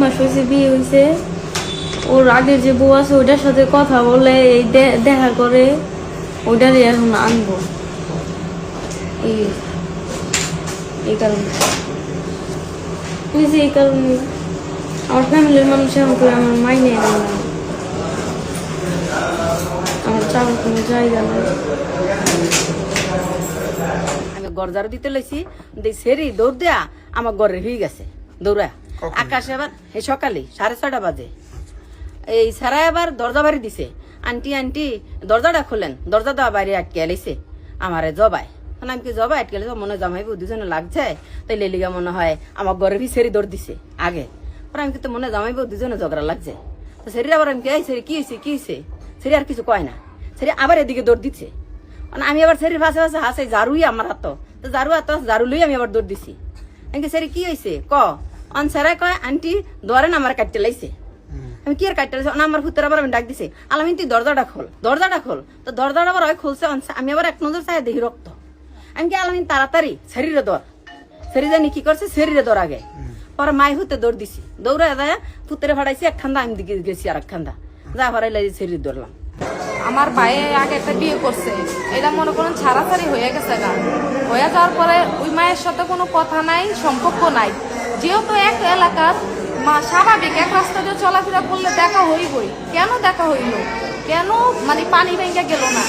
মাস হয়েছে, বিয়ে হয়েছে। ওর আগের যে বউ আছে, ওইটার সাথে কথা বলে এই দেখা করে, ওইটারই এখন আনব। এই এই কারণে। এই কারণে। আমার ফ্যামিলির মানুষ করে আমার মাইনে আমার চাওয়ার কোনো জায়গা নেই। আমি ঝাড়ু দিতে লইছি সেরি, দৌড় দেয়া, আমার ঘরে হয়ে গেছে। দৌড়া। আকাশে আবার, এই সকালে, সাড়ে ছটা বাজে। এই সারা আবার দরজা বাড়ি দিছে। আন্টি আন্টি, দরজাটা খোলেন। দরজা দেওয়া বাইরে আটকে এলাইছে আমারে জবাই। মানে আমি কি জবাই? আটকে এলাইছে মনে জামাইবু দুজনে লাগছে। তাই লেলিগা মনে হয় আমার ঘরে ভি সেরি দৌড় দিছে আগে। পরে আমি কিন্তু মনে জামাইবু দুজনে ঝগড়া লাগছে। তো সেরি আবার আমি এই সেরি, কি হয়েছে কি হয়েছে সেরি আর কিছু কয় না। সেরি আবার এদিকে দৌড় দিচ্ছে মানে আমি আবার সেরির পাশে পাশে হাসে জারুই আমার হাত তো। জারু হাত জারু লই আমি আবার দৌড় দিছি। আমি সেরি, কি হয়েছে ক? অন কয় আন্টি ধরেন আমার কাটতে লাইছে আমি কি আর কাটতে লাইছে না আমার ভূতের আবার আমি ডাক দিছি। আলামিন তুই দরজাটা খোল দরজাটা খোল তো দরজাটা আবার ওই খুলছে অন আমি আবার এক নজর চাই দেখি রক্ত আমি কি আলামিন তাড়াতাড়ি শরীরে দর শরীর জানি কি করছে শরীরে দর আগে। পরে মাই হতে দৌড় দিছি। দৌড়ে দেয় ভূতের ফাড়াইছি এক খান্দা আমি দিকে গেছি আর এক খান্দা। যা ফাড়াইলে শরীর দৌড়লাম আমার ভাইয়ে আগে একটা বিয়ে করছে এটা মনে করেন ছাড়াছাড়ি হয়ে গেছে না হয়ে যাওয়ার পরে ওই মায়ের সাথে কোনো কথা নাই সম্পর্ক নাই। যেহেতু এক এলাকার মা স্বাভাবিক এক রাস্তা দিয়ে চলাফেরা করলে দেখা হইবই। কেন দেখা হইল? কেন মানে পানি ভেঙে গেল না?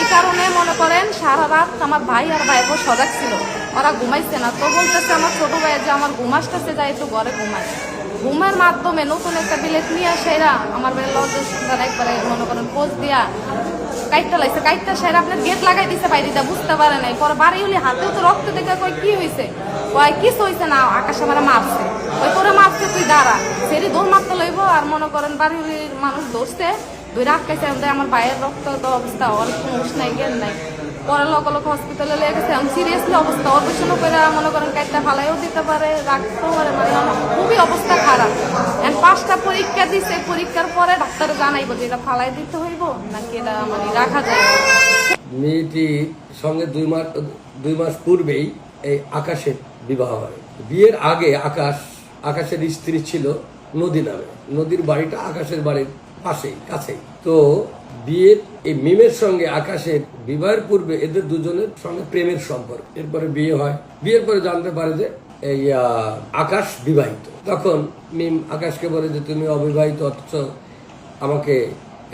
এই কারণে মনে করেন, সারা রাত আমার ভাই আর ভাই বোন সজাগ ছিল। ওরা ঘুমাইছে না। তো বলতেছে আমার ছোট ভাই যে আমার ঘুম আসতেছে, যাই একটু ঘরে ঘুমায়। ঘুমের মাধ্যমে নতুন একটা বিলেট নিয়ে আসে এরা। আমার বেলা একবারে মনে করেন পোজ দিয়া কাইটটা লাগছে কাইটটা সাইড আপনার গেট লাগাই দিছে বাইরেটা বুঝতে পারে নাই। পরে বাড়ি হলে হাতেও তো রক্ত দেখে কই কি হয়েছে কয় কিছু হয়েছে না, আকাশ আমার মারছে। ওই করে মারছে তুই, দাঁড়া। সেরি দৌড় মারতে লইব, আর মনে করেন বাড়ি মানুষ ধরছে দুই রাখাইছে আমার বাইরের রক্ত তো অবস্থা অল্প কোনো নাই, জ্ঞান নাই। পরে লোক লোক হসপিটালে লেগে গেছে। আমি সিরিয়াসলি অবস্থা। অপারেশনও করে মনে করেন কাইটটা ফালাইও দিতে পারে, রাখতেও পারে মানে খুবই অবস্থা খারাপ। এখন পাঁচটা পরীক্ষা দিছে, পরীক্ষার পরে ডাক্তার জানাইবো যে এটা ফালাই দিতে হইব নাকি এটা মানে রাখা যায় মেয়েটির সঙ্গে দুই মাস দুই মাস পূর্বেই এই আকাশের বিবাহ হয়। বিয়ের আগে আকাশ, আকাশের স্ত্রী ছিল নদী নামে। নদীর বাড়িটা আকাশের বাড়ির পাশেই, কাছেই। তো বিয়ের এই মিমের সঙ্গে আকাশের বিবাহের পূর্বে এদের দুজনের সঙ্গে প্রেমের সম্পর্ক। এরপরে বিয়ে হয়। বিয়ের পরে জানতে পারে যে এই আকাশ বিবাহিত। তখন মিম আকাশকে বলে যে, তুমি অবিবাহিত, অথচ আমাকে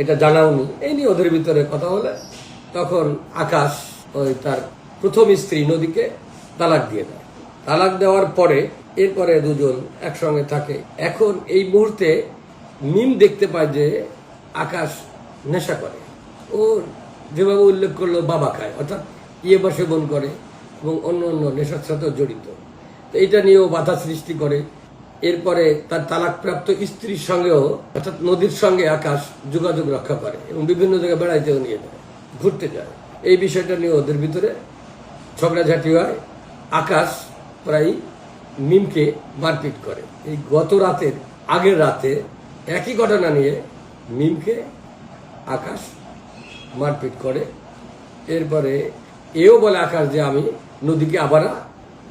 এটা জানাওনি। এই নিয়ে ওদের ভিতরে কথা হলে তখন আকাশ ওই তার প্রথম স্ত্রী নদীকে তালাক দিয়ে দেয়। তালাক দেওয়ার পরে এরপরে দুজন একসঙ্গে থাকে। এখন এই মুহূর্তে মিম দেখতে পায় যে আকাশ নেশা করে। ও যেভাবে উল্লেখ করল, বাবা খায়। অর্থাৎ ইয়ে বা সেবন করে এবং অন্য অন্য নেশার সাথেও জড়িত। তো এটা নিয়েও বাধা সৃষ্টি করে। এরপরে তার তালাকপ্রাপ্ত স্ত্রীর সঙ্গেও, অর্থাৎ নদীর সঙ্গে আকাশ যোগাযোগ রক্ষা করে এবং বিভিন্ন জায়গায় বেড়াইতেও নিয়ে যায়, ঘুরতে যায়। এই বিষয়টা নিয়ে ওদের ভিতরে ঝগড়াঝাটি হয়। আকাশ প্রায় মিমকে মারপিট করে। এই গত রাতের, আগের রাতে একই ঘটনা নিয়ে মিমকে আকাশ মারপিট করে। এরপরে এও বলে আকাশ যে আমি নদীকে আবার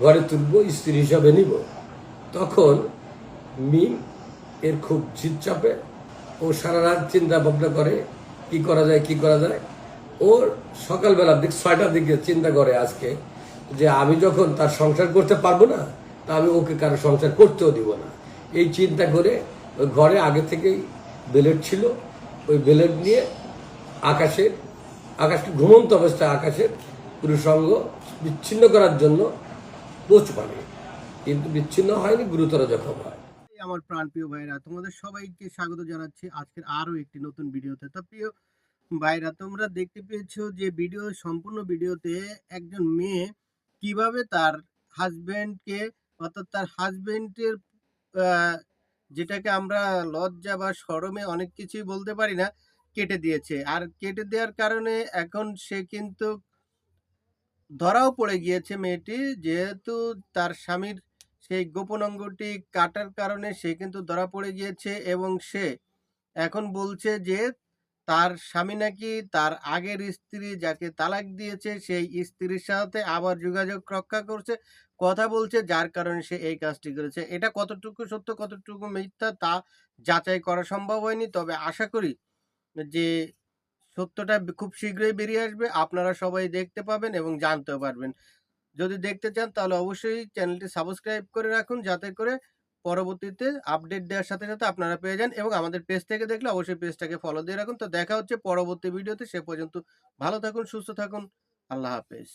ঘরে তুলব, স্ত্রী হিসাবে নিব। তখন মিম এর খুব জিদ চাপে ও সারা রাত চিন্তা ভাবনা করে, কি করা যায়, কি করা যায়। ওর সকালবেলার দিক, ছয়টার দিকে চিন্তা করে আজকে যে আমি যখন তার সংসার করতে পারব না, তা আমি ওকে কারও সংসার করতেও দিব না। এই চিন্তা করে ওই ঘরে আগে থেকেই বেলেট ছিল। ওই বেলেট নিয়ে আকাশের আকাশকে ঘুমন্ত অবস্থায় আকাশের পুরো সঙ্গ বিচ্ছিন্ন করার জন্য পোচ বানে কিন্তু বিচ্ছিন্ন হয়নি, গুরুতর জখম হয়। আমার প্রাণপ্রিয় ভাইরা তোমাদের সবাইকে স্বাগত জানাচ্ছি। আজকের আরও একটি নতুন ভিডিওতে। তো প্রিয় ভাইরা তোমরা দেখতে পেয়েছ যে ভিডিও, সম্পূর্ণ ভিডিওতে একজন মেয়ে কীভাবে তার হাজবেন্ডকে অর্থাৎ তার হাজবেন্ডের যেটাকে আমরা লজ্জা বা সরমে অনেক কিছুই বলতে পারি না, কেটে দিয়েছে। আর কেটে দেওয়ার কারণে এখন সে কিন্তু ধরাও পড়ে গিয়েছে মেয়েটি, যেহেতু তার স্বামীর সেই গোপন অঙ্গটি কাটার কারণে সে কিন্তু ধরা পড়ে গিয়েছে এবং সে এখন বলছে যে তার স্বামী নাকি তার আগের স্ত্রী যাকে তালাক দিয়েছে, সেই স্ত্রীর সাথে আবার যোগাযোগ রক্ষা করছে, কথা বলছে, যার কারণে সে এই কাজটি করেছে। এটা কতটুকু সত্য, কতটুকু মিথ্যা তা যাচাই করা সম্ভব হয়নি। তবে আশা করি যে সত্যটা খুব শীঘ্রই বেরিয়ে আসবে। আপনারা সবাই দেখতে পাবেন এবং জানতেও পারবেন। যদি দেখতে চান তাহলে অবশ্যই চ্যানেলটি সাবস্ক্রাইব করে রাখুন, যাতে করে পরবর্তীতে আপডেট দেওয়ার সাথে সাথে আপনারা পেয়ে যান এবং আমাদের পেজ থেকে দেখলে অবশ্যই পেজটাকে ফলো দিয়ে রাখুন। তো দেখা হচ্ছে পরবর্তী ভিডিওতে সে পর্যন্ত ভালো থাকুন, সুস্থ থাকুন। আল্লাহ হাফেজ।